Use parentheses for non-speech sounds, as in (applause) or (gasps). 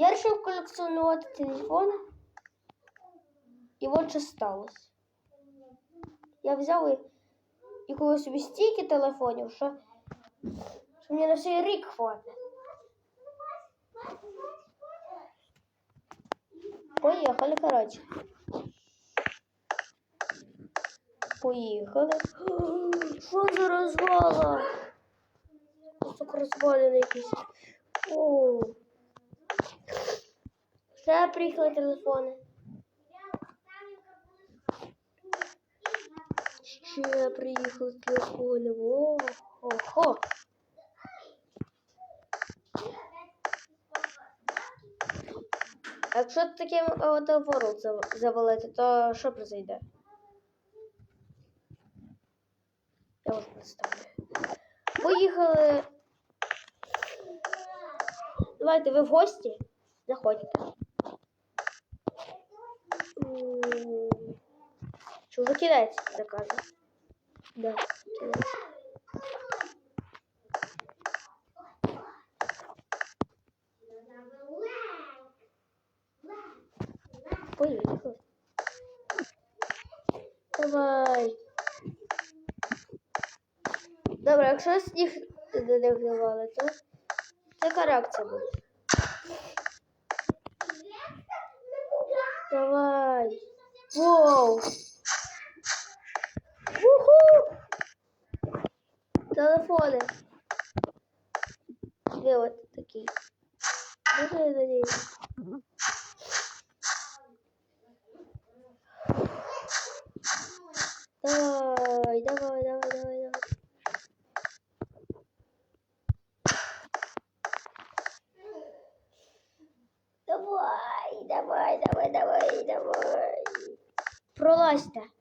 Я вирішив колекціонувати телефони. І от що сталося. Я взяв і, і купив собі стільки телефонів, що, що мені на цей рік хватить. Поїхали, коротше. Поїхали. Що (gasps) за розвала? Кусок розвалений якийсь. Все, приїхали телефони. Ще приїхали телефони. О, хо. А якщо таким телефоном завалити, то що произойде? Я вже представляю. Поїхали. Давайте ви в гості. Заходьте. Що кінець заказу? Да, кінець. Поїхали. Давай. Добре, якщо сніг не давали, то яка реакція буде? Давай. Воу. Телефони. Де от такий? Дуже я надіюсь. Давай, давай, давай, давай, давай. Давай, давай, давай, давай, давай. Пролазьте.